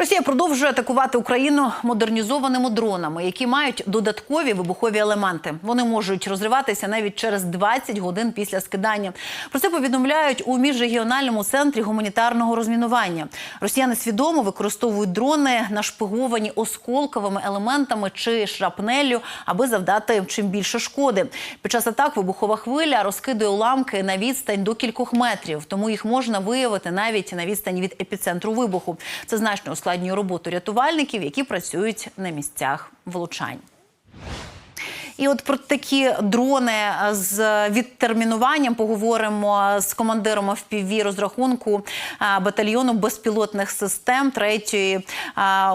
Росія продовжує атакувати Україну модернізованими дронами, які мають додаткові вибухові елементи. Вони можуть розриватися навіть через 20 годин після скидання. Про це повідомляють у міжрегіональному центрі гуманітарного розмінування. Росіяни свідомо використовують дрони, нашпиговані осколковими елементами чи шрапнеллю, аби завдати чим більше шкоди. Під час атак вибухова хвиля розкидує уламки на відстань до кількох метрів, тому їх можна виявити навіть на відстані від епіцентру вибуху. Це значно ускладнює роботу рятувальників, які працюють на місцях влучань. І от про такі дрони з відтермінуванням поговоримо з командиром FPV розрахунку батальйону безпілотних систем 3-ї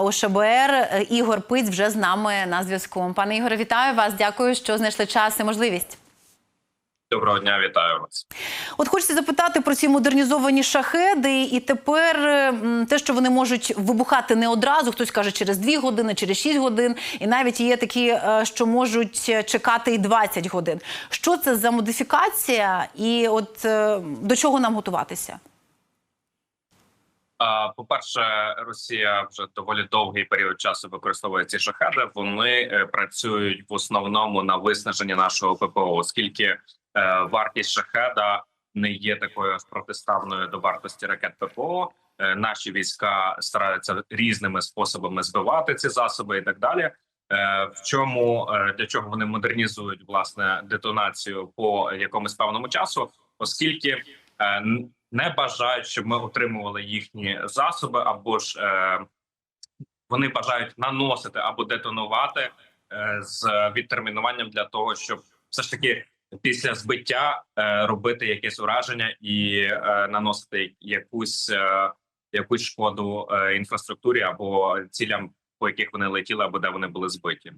ОШБР Ігор Пиць вже з нами на зв'язку. Пане Ігоре, вітаю вас. Дякую, що знайшли час і можливість. Доброго дня, вітаю вас. От хочеться запитати про ці модернізовані шахеди, і тепер те, що вони можуть вибухати не одразу, хтось каже через 2 години, через 6 годин, і навіть є такі, е, що можуть чекати і 20 годин. Що це за модифікація, і от е, до чого нам готуватися? По-перше, Росія вже доволі довгий період часу використовує ці шахеди. Вони е, працюють в основному на виснаження нашого ППО, оскільки е, вартість шахеда не є такою протиставною до вартості ракет ППО. Е, наші війська стараються різними способами збивати ці засоби і так далі. Е, В чому е, для чого вони модернізують власне детонацію по якомусь певному часу, оскільки е, не бажають, щоб ми отримували їхні засоби, або ж е, вони бажають наносити або детонувати е, з відтермінуванням для того, щоб все ж таки після збиття е, робити якесь ураження і е, наносити якусь е, якусь шкоду інфраструктурі або цілям, по яких вони летіли, або де вони були збиті.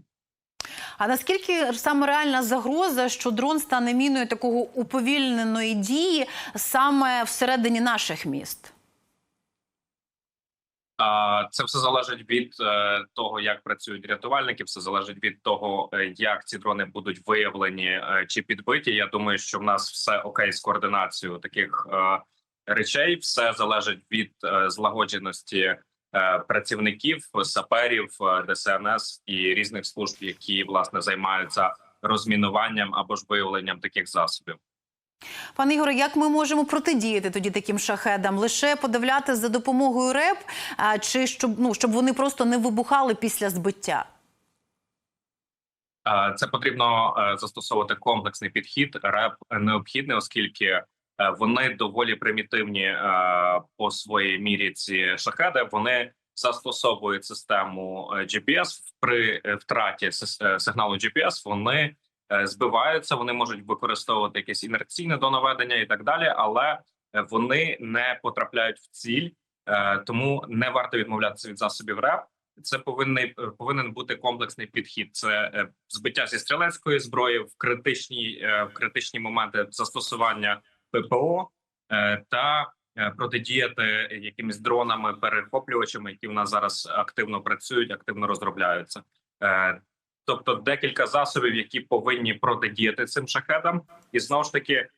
А наскільки саме реальна загроза, що дрон стане міною такого уповільненої дії саме всередині наших міст? Це все залежить від е, того, як працюють рятувальники. Все залежить від того, е, як ці дрони будуть виявлені е, чи підбиті. Я думаю, що в нас все окей з координацією таких речей. Все залежить від злагодженості працівників, саперів, ДСНС і різних служб, які власне займаються розмінуванням або ж виявленням таких засобів. Пане Ігоре, як ми можемо протидіяти тоді таким шахедам? Лише подивляти за допомогою РЕП, а, чи щоб ну щоб вони просто не вибухали після збиття? Це потрібно е, застосовувати комплексний підхід. РЕП необхідний, оскільки е, вони доволі примітивні е, по своїй мірі. Ці шахеди вони застосовують систему GPS при втраті сигналу GPS, Вони збиваються, вони можуть використовувати якесь інерційне донаведення і так далі, але е, вони не потрапляють в ціль, е, тому не варто відмовлятися від засобів РЕП. Це повинний повинен бути комплексний підхід. Це е, збиття зі стрілецької зброї в критичні е, в критичні моменти застосування ППО е, та е, протидіяти якимись дронами, перехоплювачами, які в нас зараз активно працюють, активно розробляються. Тобто декілька засобів, які повинні протидіяти цим шахедам, і знову ж таки е,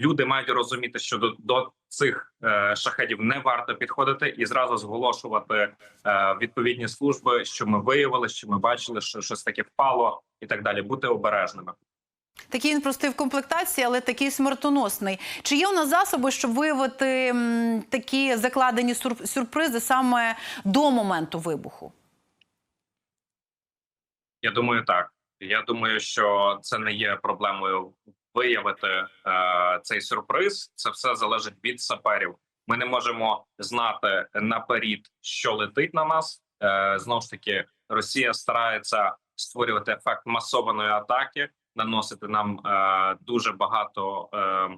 люди мають розуміти, що до, до цих е, шахедів не варто підходити і зразу зголошувати е, відповідні служби, що ми виявили, що ми бачили, що щось таке впало, і так далі. Бути обережними. Такий він простий в комплектації, але такий смертоносний. Чи є у нас засоби, щоб виявити м, такі закладені сюрпризи саме до моменту вибуху? Я думаю, так. Я думаю, що це не є проблемою виявити е, цей сюрприз. Це все залежить від саперів. Ми не можемо знати наперед, що летить на нас. Е, знову ж таки, Росія старається створювати ефект масованої атаки, наносити нам е, дуже багато е,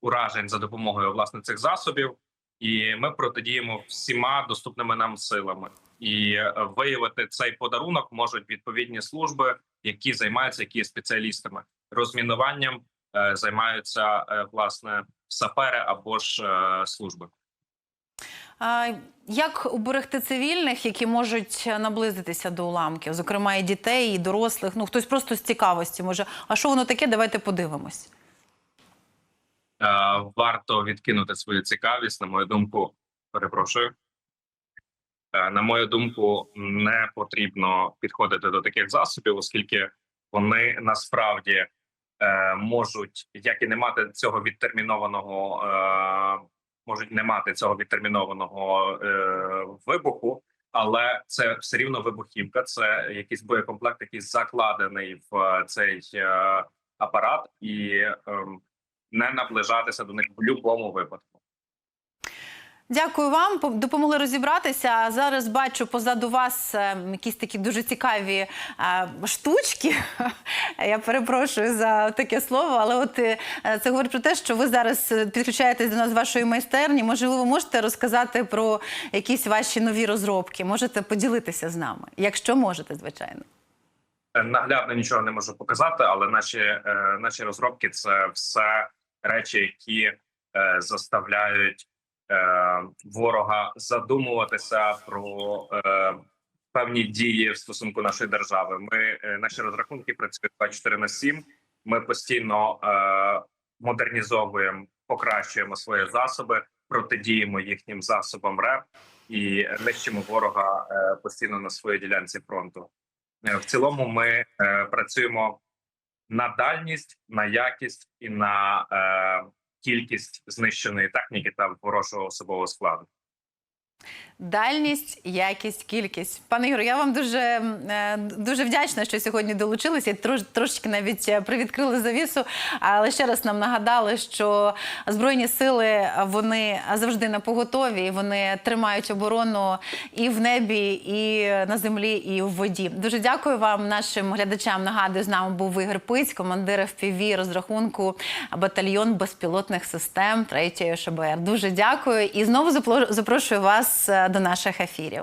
уражень за допомогою власне цих засобів, і ми протидіємо всіма доступними нам силами. І е, виявити цей подарунок можуть відповідні служби, які займаються, які є спеціалістами розмінуванням, е, займаються е, власне сапери або ж е, служби. А, як уберегти цивільних, які можуть наблизитися до уламків, зокрема і дітей, і дорослих? Ну хтось просто з цікавості може. А що воно таке? Давайте подивимось. Е, Варто відкинути свою цікавість, на мою думку. Перепрошую. Е, На мою думку, не потрібно підходити до таких засобів, оскільки вони насправді е, можуть як і не мати цього відтермінованого, е, можуть не мати цього відтермінованого е, вибуху, але це все рівно вибухівка. Це якийсь боєкомплект, який закладений в е, цей е, апарат, і ем, не наближатися до них в будь-якому випадку. Дякую вам. Допомогли розібратися. Зараз бачу позаду вас е, якісь такі дуже цікаві е, штучки. Я перепрошую за таке слово, але от е, це говорить про те, що ви зараз підключаєтесь до нас з вашої майстерні. Можливо, ви можете розказати про якісь ваші нові розробки. Можете поділитися з нами, якщо можете, звичайно. Наглядно нічого не можу показати, але наші, наші розробки це все речі, які е, заставляють е, ворога задумуватися про е, певні дії в стосунку нашої держави. Ми е, наші розрахунки працюють 24 на 7. Ми постійно е, модернізовуємо, покращуємо свої засоби, протидіємо їхнім засобам РЕП і нищимо ворога е, постійно на своїй ділянці фронту. Е, В цілому ми е, працюємо на дальність, на якість і на е, кількість знищеної техніки та ворожого особового складу. Дальність, якість, кількість. Пане Ігор, я вам дуже, е, дуже вдячна, що сьогодні долучилися. Трош, трошечки навіть е, привідкрили завісу, але ще раз нам нагадали, що збройні сили вони завжди на поготові. Вони тримають оборону і в небі, і на землі, і в воді. Дуже дякую вам, нашим глядачам. Нагадую, з нами був Ігор Пиць, командир FPV розрахунку батальйон безпілотних систем 3 ШБР. Дуже дякую і знову запрошую вас е, до наших ефірів.